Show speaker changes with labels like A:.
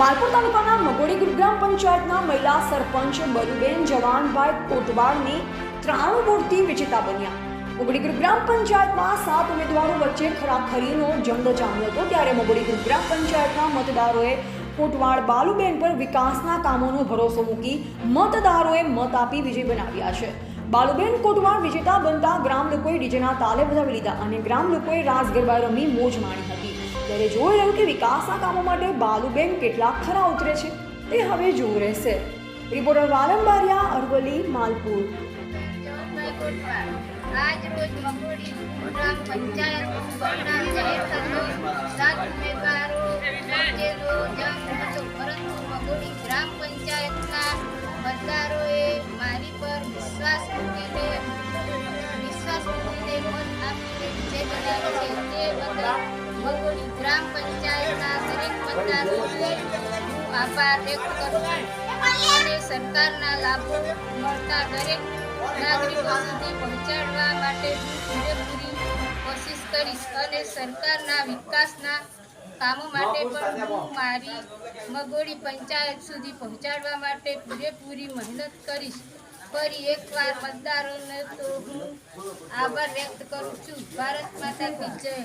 A: માલપુર તાલુકાના મગોડી ગ્રામ પંચાયતના મહિલા સરપંચ બરુબેન જવાનભાઈ કોટવાડની ત્રાણું વોટથી વિજેતા બન્યા. મગોડી ગ્રામ પંચાયતમાં સાત ઉમેદવારો વચ્ચે ખરાખરીનો જંગ જામ્યો હતો ત્યારે મગોડી ગ્રામ પંચાયતના મતદારોએ કોટવાળ બાલુબેન પર વિકાસના કામોનો ભરોસો મૂકી મતદારોએ મત આપી વિજય બનાવ્યા છે. બાલુબેન કોટવાડ વિજેતા બનતા ગ્રામ લોકોએ ડીજેના તાલે વધાવી લીધા અને ગ્રામ લોકોએ રાસ ગરબા રમી મોજ માણી હતી. ત્યારે જોઈ રહ્યું કે વિકાસના કામો માટે બાલુબેન કેટલા ખરા ઉતરે છે. તે હવે જોવું રહેશે. રિપોર્ટર વારંબારિયા અરવલી માલપુર.
B: આજ રોજ ગ્રામ પંચાયત સાત પરંતુ ગ્રામ પંચાયતના મતદારોએ મારી પર વિશ્વાસ મૂકીને વિશ્વાસ મૂકીને મગોડી ગ્રામ પંચાયતના દરેક મતદારોને આભાર વ્યક્ત કરું છું. અને સરકારના લાભો મળતા દરેક નાગરિકો સુધી પહોંચાડવા માટે હું પૂરેપૂરી કોશિશ કરીશ અને સરકારના વિકાસના કામો માટે પણ હું મારી મગોડી પંચાયત સુધી પહોંચાડવા માટે પૂરેપૂરી મહેનત કરીશ. ફરી એકવાર મતદારોને તો હું આભાર વ્યક્ત કરું છું. ભારત માતા કી જય.